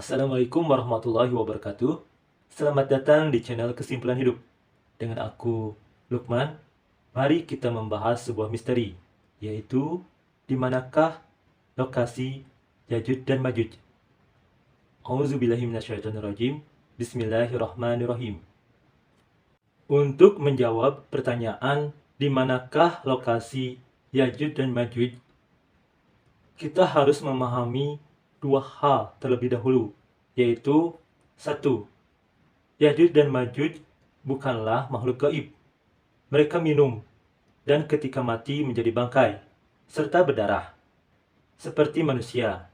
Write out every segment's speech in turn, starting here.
Assalamualaikum warahmatullahi wabarakatuh. Selamat datang di channel Kesimpulan Hidup. Dengan aku, Lukman. Mari kita membahas sebuah misteri, yaitu di manakah lokasi Yajuj dan Majuj. Auzubillahiminasyaitonirrajim. Bismillahirrahmanirrahim. Untuk menjawab pertanyaan di manakah lokasi Yajuj dan Majuj, kita harus memahami dua hal terlebih dahulu, yaitu satu, Yajuj dan Majuj bukanlah makhluk gaib. Mereka minum dan ketika mati menjadi bangkai serta berdarah seperti manusia.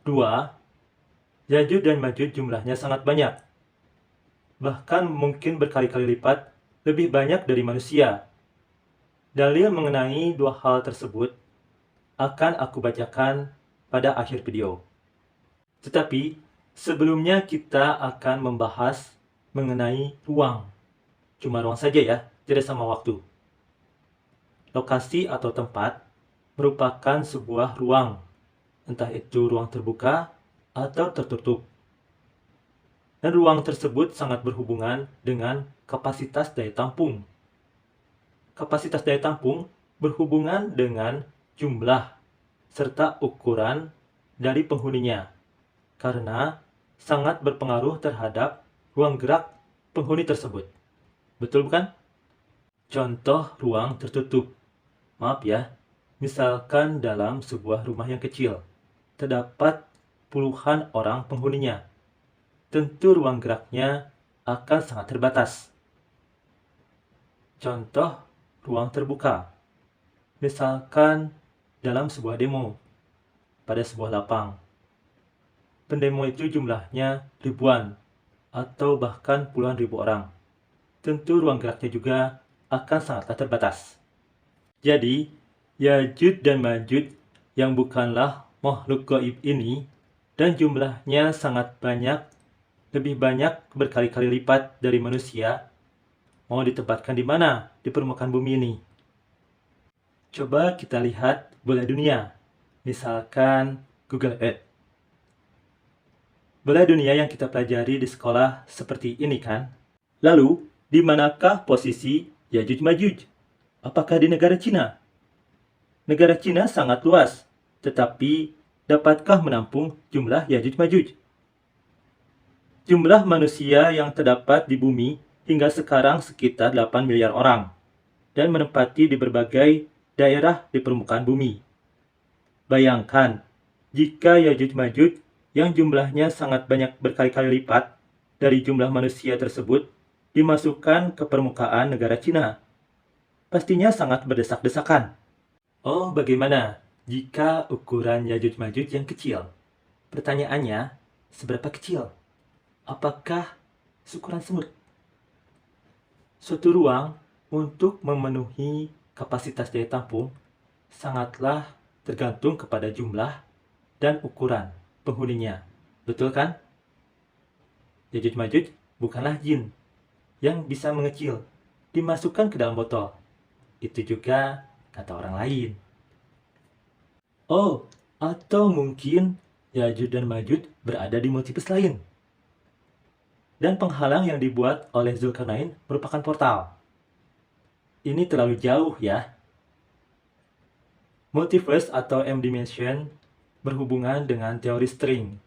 Dua, Yajuj dan Majuj jumlahnya sangat banyak. Bahkan mungkin berkali-kali lipat lebih banyak dari manusia. Dalil mengenai dua hal tersebut akan aku bacakan pada akhir video. Tetapi sebelumnya kita akan membahas mengenai ruang. Cuma ruang saja ya, tidak sama waktu. Lokasi atau tempat merupakan sebuah ruang, entah itu ruang terbuka atau tertutup. Dan ruang tersebut sangat berhubungan dengan kapasitas daya tampung. Kapasitas daya tampung berhubungan dengan jumlah serta ukuran dari penghuninya, karena sangat berpengaruh terhadap ruang gerak penghuni tersebut. Betul bukan? Contoh ruang tertutup. Maaf ya, misalkan dalam sebuah rumah yang kecil, terdapat puluhan orang penghuninya. Tentu ruang geraknya akan sangat terbatas. Contoh ruang terbuka. Misalkan dalam sebuah demo pada sebuah lapang. Pendemo itu jumlahnya ribuan atau bahkan puluhan ribu orang. Tentu ruang geraknya juga akan sangatlah terbatas. Jadi, Yajud dan Majud yang bukanlah makhluk gaib ini dan jumlahnya sangat banyak, lebih banyak berkali-kali lipat dari manusia, mau ditempatkan di mana di permukaan bumi ini? Coba kita lihat bola dunia, misalkan Google Earth. Bola dunia yang kita pelajari di sekolah seperti ini kan? Lalu, di manakah posisi Yajuj Majuj? Apakah di negara Cina? Negara Cina sangat luas, tetapi dapatkah menampung jumlah Yajuj Majuj? Jumlah manusia yang terdapat di bumi hingga sekarang sekitar 8 miliar orang dan menempati di berbagai daerah di permukaan bumi. Bayangkan, jika Yajuj Majuj yang jumlahnya sangat banyak berkali-kali lipat dari jumlah manusia tersebut dimasukkan ke permukaan negara Cina. Pastinya sangat berdesak-desakan. Oh, bagaimana jika ukuran Yajuj Majuj yang kecil? Pertanyaannya, seberapa kecil? Apakah seukuran semut? Suatu ruang untuk memenuhi kapasitas daya tampung sangatlah tergantung kepada jumlah dan ukuran penghuninya. Betul kan? Yajuj Majuj bukanlah jin yang bisa mengecil, dimasukkan ke dalam botol. Itu juga kata orang lain. Oh, atau mungkin Yajuj dan Majuj berada di multiverse lain. Dan penghalang yang dibuat oleh Zulkarnain merupakan portal ini terlalu jauh ya. Multiverse atau M-dimension berhubungan dengan teori string.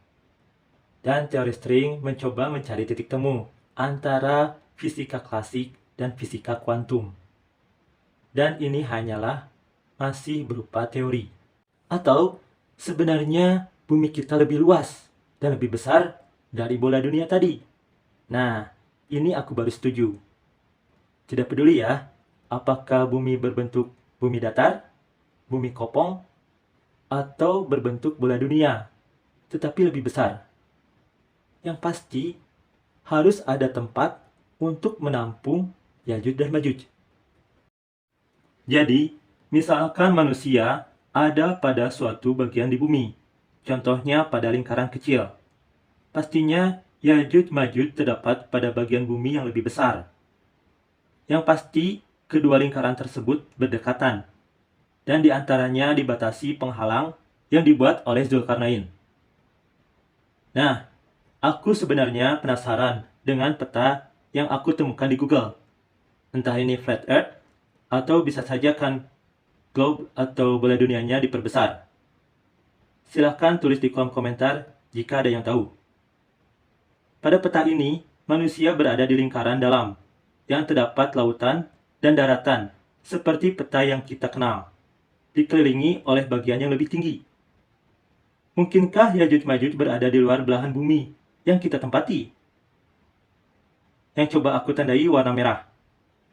Dan teori string mencoba mencari titik temu antara fisika klasik dan fisika kuantum. Dan ini hanyalah masih berupa teori. Atau sebenarnya bumi kita lebih luas dan lebih besar dari bola dunia tadi. Nah, ini aku baru setuju. Tidak peduli ya, apakah bumi berbentuk bumi datar, bumi kopong, atau berbentuk bola dunia, tetapi lebih besar. Yang pasti, harus ada tempat untuk menampung Yajuj dan Majuj. Jadi, misalkan manusia ada pada suatu bagian di bumi, contohnya pada lingkaran kecil. Pastinya Yajuj Majuj terdapat pada bagian bumi yang lebih besar. Yang pasti, kedua lingkaran tersebut berdekatan, dan di antaranya dibatasi penghalang yang dibuat oleh Zulkarnain. Nah, aku sebenarnya penasaran dengan peta yang aku temukan di Google. Entah ini flat earth atau bisa saja kan globe atau bola dunianya diperbesar. Silahkan tulis di kolom komentar jika ada yang tahu. Pada peta ini, manusia berada di lingkaran dalam, yang terdapat lautan dan daratan, seperti peta yang kita kenal, dikelilingi oleh bagian yang lebih tinggi. Mungkinkah Yajuj Majuj berada di luar belahan bumi yang kita tempati? Yang coba aku tandai warna merah.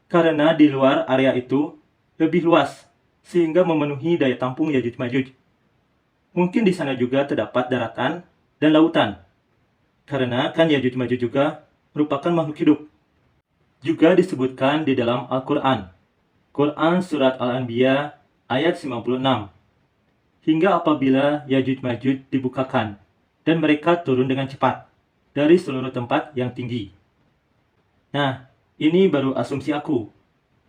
Karena di luar area itu lebih luas, sehingga memenuhi daya tampung Yajuj Majuj. Mungkin di sana juga terdapat daratan dan lautan. Karena kan Yajuj Majuj juga merupakan makhluk hidup. Juga disebutkan di dalam Al-Quran. Quran Surat Al-Anbiya ayat 96 hingga apabila Yajuj Majuj dibukakan dan mereka turun dengan cepat dari seluruh tempat yang tinggi. Nah, ini baru asumsi aku.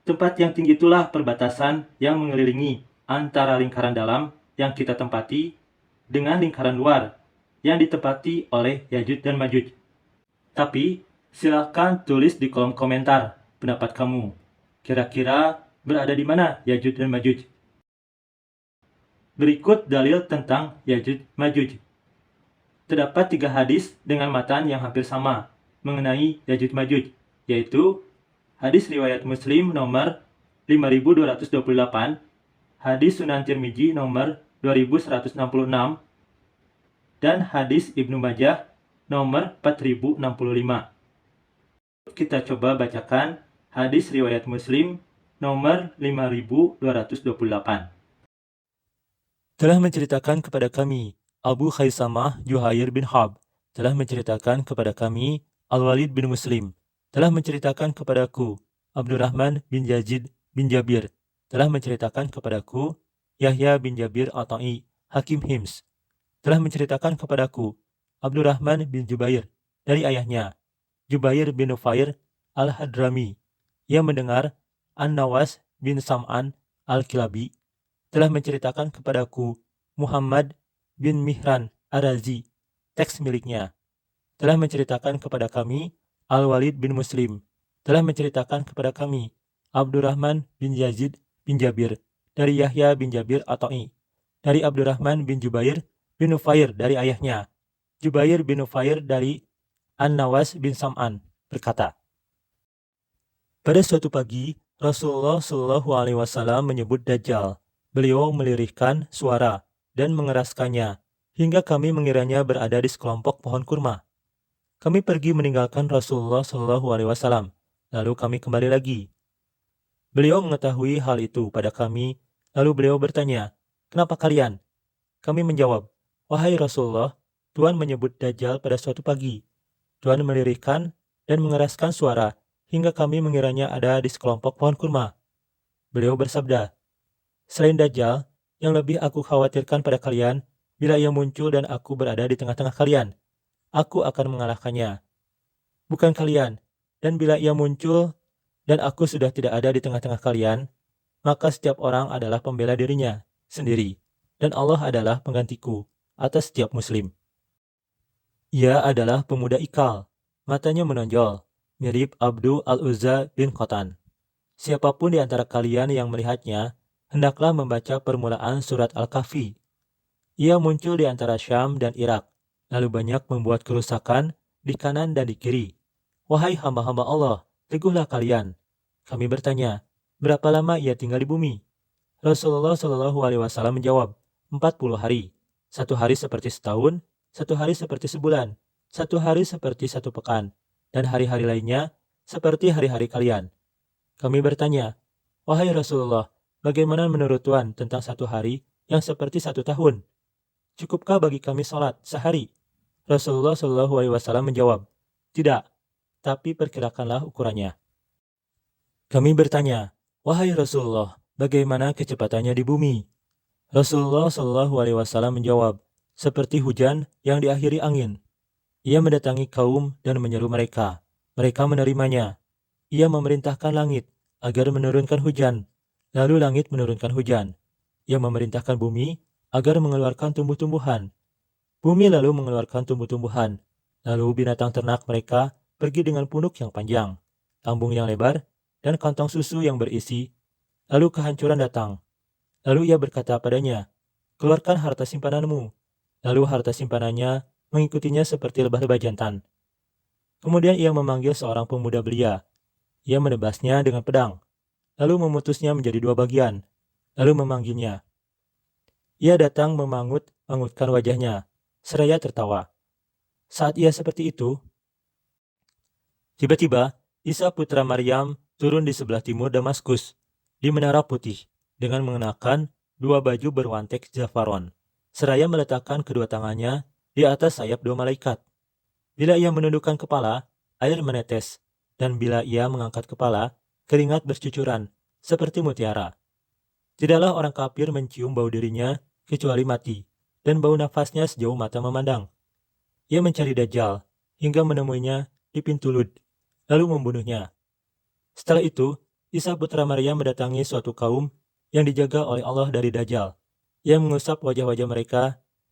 Tempat yang tinggi itulah perbatasan yang mengelilingi antara lingkaran dalam yang kita tempati dengan lingkaran luar yang ditempati oleh Yajuj dan Majuj. Tapi, silakan tulis di kolom komentar pendapat kamu. Kira-kira berada di mana Yajuj dan Majuj? Berikut dalil tentang Yajuj Majuj. Terdapat tiga hadis dengan matan yang hampir sama mengenai Yajuj Majuj, yaitu hadis riwayat Muslim nomor 5228, hadis Sunan Tirmidzi nomor 2166, dan hadis Ibnu Majah nomor 4065. Kita coba bacakan hadis riwayat Muslim nomor 5228 telah menceritakan kepada kami Abu Khaisamah Juhair bin Hab. Telah menceritakan kepada kami Al-Walid bin Muslim. Telah menceritakan kepadaku Abdurrahman bin Yazid bin Jabir. Telah menceritakan kepadaku Yahya bin Jabir Ata'i Hakim Hims. Telah menceritakan kepadaku Abdurrahman bin Jubair dari ayahnya Jubair bin Nufair Al-Hadrami. Yang mendengar An-Nawas bin Sam'an Al-Kilabi telah menceritakan kepadaku Muhammad bin Mihran Arazi, teks miliknya, telah menceritakan kepada kami Al-Walid bin Muslim, telah menceritakan kepada kami Abdurrahman bin Yazid bin Jabir dari Yahya bin Jabir Atoi, dari Abdurrahman bin Jubair bin Nufair dari ayahnya, Jubair bin Nufair dari An-Nawas bin Sam'an, berkata, Pada suatu pagi, Rasulullah Shallallahu Alaihi Wasallam menyebut Dajjal. Beliau melirihkan suara dan mengeraskannya, hingga kami mengiranya berada di sekelompok pohon kurma. Kami pergi meninggalkan Rasulullah Shallallahu Alaihi Wasallam, lalu kami kembali lagi. Beliau mengetahui hal itu pada kami, lalu beliau bertanya, "Kenapa kalian?" Kami menjawab, "Wahai Rasulullah, Tuhan menyebut Dajjal pada suatu pagi. Tuhan melirihkan dan mengeraskan suara hingga kami mengiranya ada di sekelompok pohon kurma." Beliau bersabda, Selain Dajjal, yang lebih aku khawatirkan pada kalian, bila ia muncul dan aku berada di tengah-tengah kalian, aku akan mengalahkannya. Bukan kalian, dan bila ia muncul dan aku sudah tidak ada di tengah-tengah kalian, maka setiap orang adalah pembela dirinya sendiri, dan Allah adalah penggantiku atas setiap muslim. Ia adalah pemuda ikal, matanya menonjol, mirip Abdul Al-Uzza bin Khotan. Siapa pun di antara kalian yang melihatnya, hendaklah membaca permulaan surat Al-Kahfi. Ia muncul di antara Syam dan Irak, lalu banyak membuat kerusakan di kanan dan di kiri. Wahai hamba-hamba Allah, teguhlah kalian. Kami bertanya, berapa lama ia tinggal di bumi? Rasulullah Shallallahu Alaihi Wasallam menjawab, 40 hari. Satu hari seperti setahun, satu hari seperti sebulan, satu hari seperti satu pekan, dan hari-hari lainnya seperti hari-hari kalian. Kami bertanya, Wahai Rasulullah, Bagaimana menurut Tuhan tentang satu hari yang seperti satu tahun? Cukupkah bagi kami sholat sehari? Rasulullah Shallallahu Alaihi Wasallam menjawab, tidak, tapi perkirakanlah ukurannya. Kami bertanya, wahai Rasulullah, bagaimana kecepatannya di bumi? Rasulullah Shallallahu Alaihi Wasallam menjawab, seperti hujan yang diakhiri angin. Ia mendatangi kaum dan menyeru mereka. Mereka menerimanya. Ia memerintahkan langit agar menurunkan hujan Lalu langit menurunkan hujan, yang memerintahkan bumi agar mengeluarkan tumbuh-tumbuhan. Bumi lalu mengeluarkan tumbuh-tumbuhan, lalu binatang ternak mereka pergi dengan punuk yang panjang, lambung yang lebar, dan kantong susu yang berisi. Lalu kehancuran datang. Lalu ia berkata padanya, Keluarkan harta simpananmu. Lalu harta simpanannya mengikutinya seperti lebah-lebah jantan. Kemudian ia memanggil seorang pemuda belia. Ia menebasnya dengan pedang, lalu memutusnya menjadi dua bagian, lalu memanggilnya. Ia datang memangut, mangutkan wajahnya, seraya tertawa. Saat ia seperti itu, tiba-tiba Isa putra Maryam turun di sebelah timur Damaskus, di Menara Putih, dengan mengenakan dua baju berwantek zafaron, seraya meletakkan kedua tangannya di atas sayap dua malaikat. Bila ia menundukkan kepala, air menetes, dan bila ia mengangkat kepala, keringat bercucuran, seperti mutiara. Tidaklah orang kafir mencium bau dirinya, kecuali mati, dan bau nafasnya sejauh mata memandang. Ia mencari Dajjal, hingga menemuinya di pintu Lud, lalu membunuhnya. Setelah itu, Isa putra Maria mendatangi suatu kaum yang dijaga oleh Allah dari Dajjal, yang mengusap wajah-wajah mereka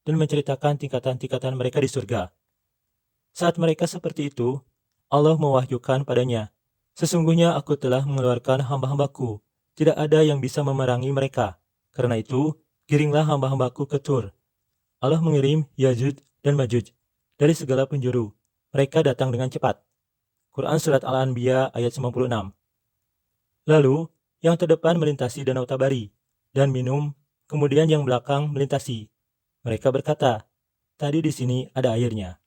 dan menceritakan tingkatan-tingkatan mereka di surga. Saat mereka seperti itu, Allah mewahyukan padanya, Sesungguhnya aku telah mengeluarkan hamba-hambaku, tidak ada yang bisa memerangi mereka. Karena itu, giringlah hamba-hambaku ke Tur. Allah mengirim Yajud dan Majuj dari segala penjuru. Mereka datang dengan cepat. Quran Surat Al-Anbiya ayat 96. Lalu, yang terdepan melintasi Danau Tabari dan minum, kemudian yang belakang melintasi. Mereka berkata, tadi di sini ada airnya.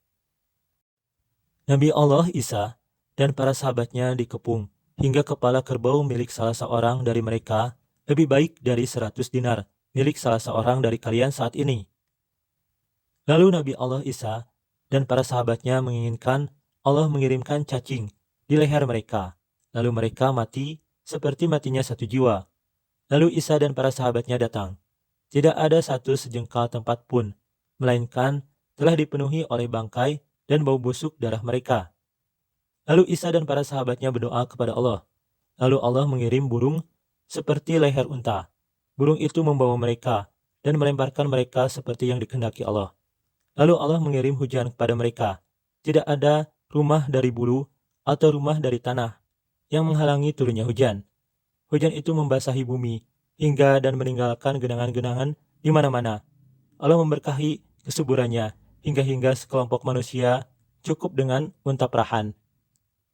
Nabi Allah Isa dan para sahabatnya dikepung hingga kepala kerbau milik salah seorang dari mereka lebih baik dari seratus dinar milik salah seorang dari kalian saat ini. Lalu Nabi Allah Isa dan para sahabatnya menginginkan Allah mengirimkan cacing di leher mereka. Lalu mereka mati seperti matinya satu jiwa. Lalu Isa dan para sahabatnya datang. Tidak ada satu sejengkal tempat pun, melainkan telah dipenuhi oleh bangkai dan bau busuk darah mereka. Lalu Isa dan para sahabatnya berdoa kepada Allah. Lalu Allah mengirim burung seperti leher unta. Burung itu membawa mereka dan melemparkan mereka seperti yang dikehendaki Allah. Lalu Allah mengirim hujan kepada mereka. Tidak ada rumah dari bulu, atau rumah dari tanah yang menghalangi turunnya hujan. Hujan itu membasahi bumi hingga dan meninggalkan genangan-genangan di mana-mana. Allah memberkahi kesuburannya hingga-hingga sekelompok manusia cukup dengan unta perahan.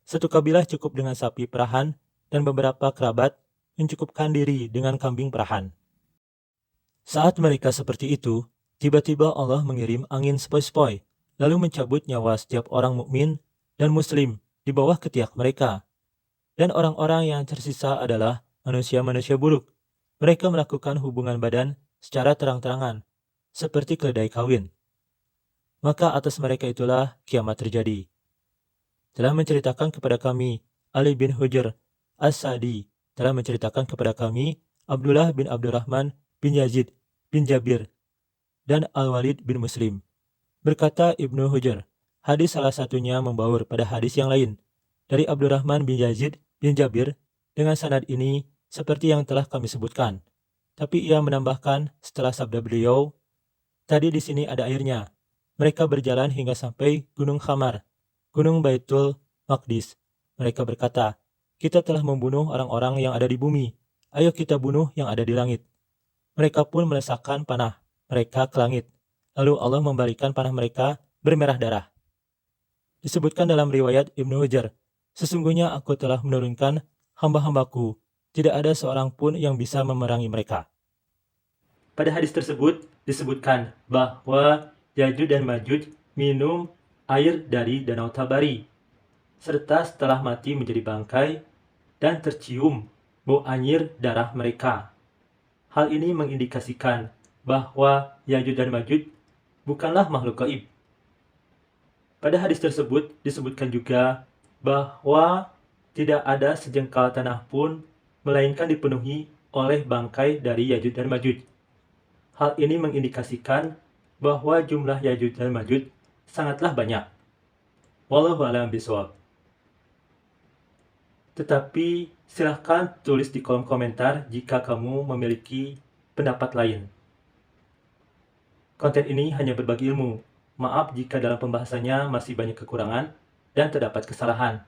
Satu kabilah cukup dengan sapi perahan dan beberapa kerabat mencukupkan diri dengan kambing perahan. Saat mereka seperti itu, tiba-tiba Allah mengirim angin sepoi-sepoi, lalu mencabut nyawa setiap orang mukmin dan muslim di bawah ketiak mereka. Dan orang-orang yang tersisa adalah manusia-manusia buruk. Mereka melakukan hubungan badan secara terang-terangan, seperti keledai kawin. Maka atas mereka itulah kiamat terjadi. Telah menceritakan kepada kami Ali bin Hujr As-Sadi telah menceritakan kepada kami Abdullah bin Abdurrahman bin Yazid bin Jabir dan Al-Walid bin Muslim. Berkata Ibnu Hujr, Hadis salah satunya membaur pada hadis yang lain dari Abdurrahman bin Yazid bin Jabir dengan sanad ini seperti yang telah kami sebutkan. Tapi ia menambahkan setelah sabda beliau, tadi di sini ada airnya. Mereka berjalan hingga sampai Gunung Khamar, Gunung Baitul Maqdis. Mereka berkata, kita telah membunuh orang-orang yang ada di bumi. Ayo kita bunuh yang ada di langit. Mereka pun melesakkan panah mereka ke langit. Lalu Allah membalikan panah mereka bermerah darah. Disebutkan dalam riwayat Ibnu Hajar, sesungguhnya aku telah menurunkan hamba-hambaku, tidak ada seorang pun yang bisa memerangi mereka. Pada hadis tersebut disebutkan bahwa Yajuj dan Majuj minum air dari Danau Tabari, serta setelah mati menjadi bangkai dan tercium bau anyir darah mereka. Hal ini mengindikasikan bahwa Yajuj dan Majuj bukanlah makhluk gaib, pada hadis tersebut disebutkan juga bahwa tidak ada sejengkal tanah pun melainkan dipenuhi oleh bangkai dari Yajud dan Majud. Hal ini mengindikasikan bahwa jumlah Yajud dan Majud sangatlah banyak. Wallahu a'lam bishawab. Tetapi silahkan tulis di kolom komentar jika kamu memiliki pendapat lain. Konten ini hanya berbagi ilmu, Maaf jika dalam pembahasannya masih banyak kekurangan dan terdapat kesalahan.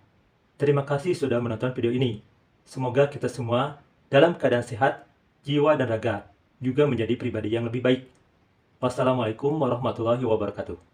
Terima kasih sudah menonton video ini. Semoga kita semua dalam keadaan sehat, jiwa dan raga, juga menjadi pribadi yang lebih baik. Wassalamualaikum warahmatullahi wabarakatuh.